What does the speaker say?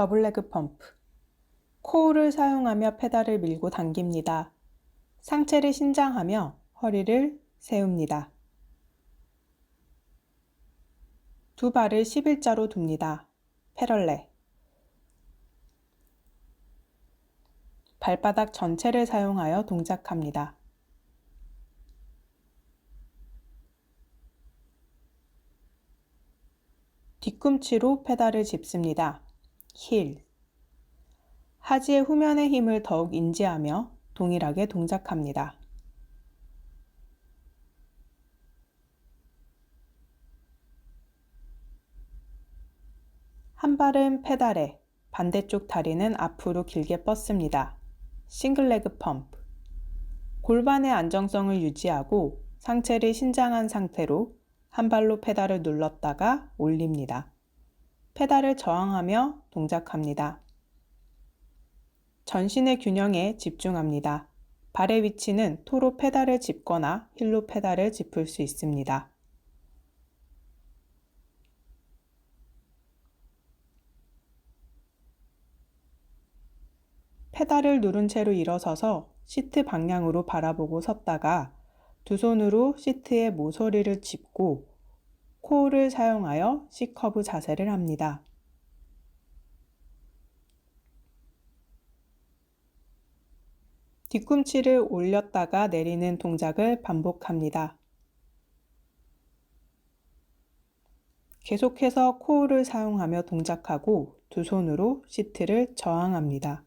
더블 레그 펌프. 코어를 사용하며 페달을 밀고 당깁니다. 상체를 신장하며 허리를 세웁니다. 두 발을 11자로 둡니다. 패럴레. 발바닥 전체를 사용하여 동작합니다. 뒤꿈치로 페달을 짚습니다. 힐. 하지의 후면의 힘을 더욱 인지하며 동일하게 동작합니다. 한 발은 페달에, 반대쪽 다리는 앞으로 길게 뻗습니다. 싱글레그 펌프. 골반의 안정성을 유지하고 상체를 신장한 상태로 한 발로 페달을 눌렀다가 올립니다. 페달을 저항하며 동작합니다. 전신의 균형에 집중합니다. 발의 위치는 토로 페달을 짚거나 힐로 페달을 짚을 수 있습니다. 페달을 누른 채로 일어서서 시트 방향으로 바라보고 섰다가 두 손으로 시트의 모서리를 짚고 코어를 사용하여 C커브 자세를 합니다. 뒤꿈치를 올렸다가 내리는 동작을 반복합니다. 계속해서 코어를 사용하며 동작하고 두 손으로 시트를 저항합니다.